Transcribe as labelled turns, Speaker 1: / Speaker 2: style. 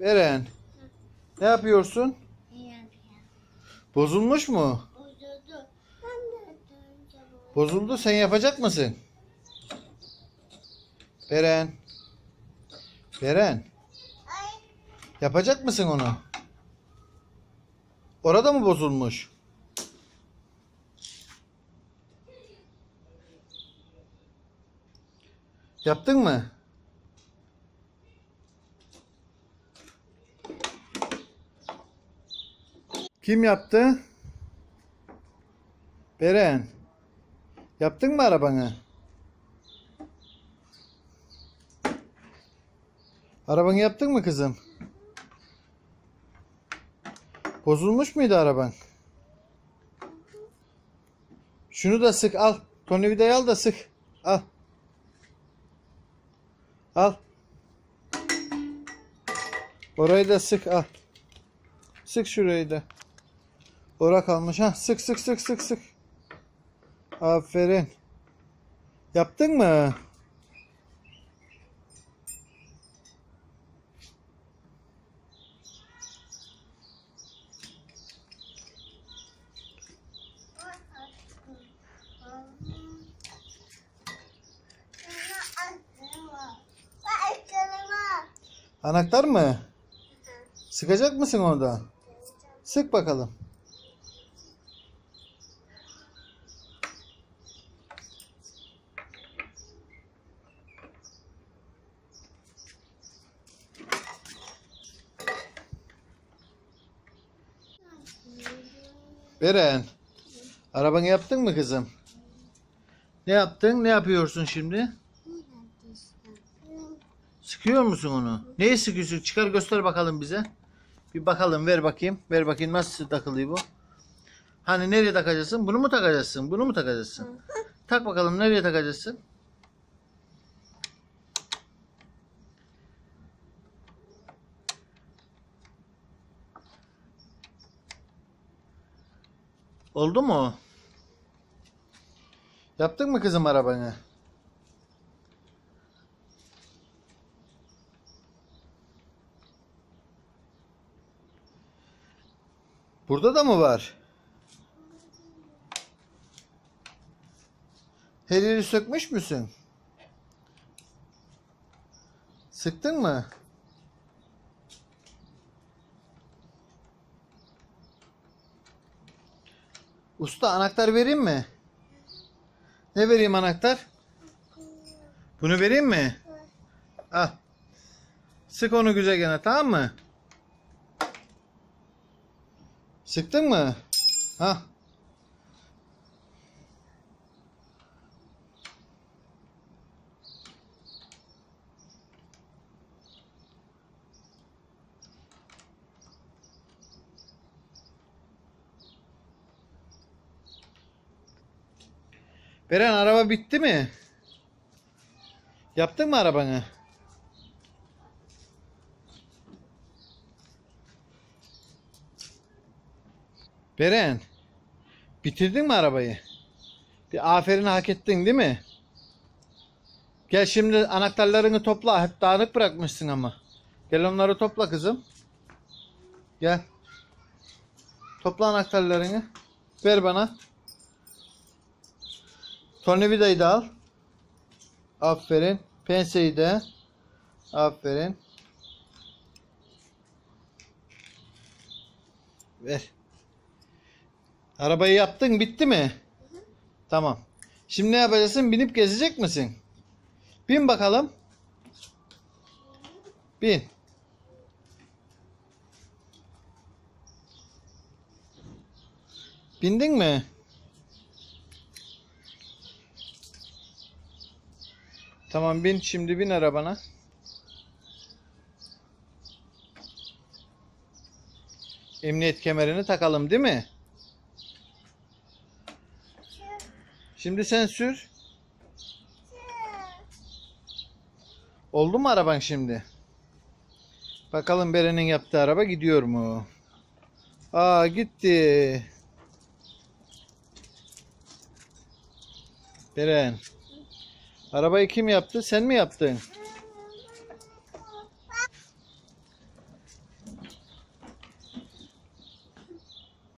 Speaker 1: Beren. Ne yapıyorsun? Bozulmuş mu?
Speaker 2: Bozuldu.
Speaker 1: Bozuldu. Sen yapacak mısın? Beren. Beren. Yapacak mısın onu? Orada mı bozulmuş? Yaptın mı? Kim yaptı? Beren. Yaptın mı arabanı? Arabanı yaptın mı kızım? Bozulmuş muydu araban? Şunu da sık al. Tornavidayı al da sık. Al. Al. Orayı da sık al. Sık şurayı da. Ora kalmış ha. Sık sık sık sık sık. Aferin. Yaptın mı? Anahtar mı? Sıkacak mısın orada? Sık bakalım. Beren. Arabanı yaptın mı kızım? Ne yaptın? Ne yapıyorsun şimdi? Sıkıyor musun onu? Neyi sıkıyorsun? Çıkar göster bakalım bize. Bir bakalım ver bakayım. Ver bakayım nasıl takılıyor bu. Hani nereye takacaksın? Bunu mu takacaksın? Bunu mu takacaksın? Tak bakalım nereye takacaksın? Oldu mu? Yaptın mı kızım arabanı? Burada da mı var? Her yeri sökmüş müsün? Sıktın mı? Usta anahtar vereyim mi? Ne vereyim anahtar? Bunu vereyim mi? Al. Sık onu güzel gene tamam mı? Sıktın mı? Ha? Beren araba bitti mi? Yaptın mı arabanı? Beren, bitirdin mi arabayı? Bir aferin hak ettin değil mi? Gel şimdi anahtarlarını topla. Hep dağınık bırakmışsın ama. Gel onları topla kızım. Gel. Topla anahtarlarını. Ver bana. Tornavidayı da al. Aferin. Penseyi de. Aferin. Ver. Arabayı yaptın bitti mi? Tamam. Şimdi ne yapacaksın? Binip gezecek misin? Bin bakalım. Bin. Bindin mi? Tamam bin şimdi bin arabana. Emniyet kemerini takalım değil mi? Şimdi sen sür. Oldu mu araban şimdi? Bakalım Beren'in yaptığı araba gidiyor mu? Aa gitti. Beren. Arabayı kim yaptı? Sen mi yaptın?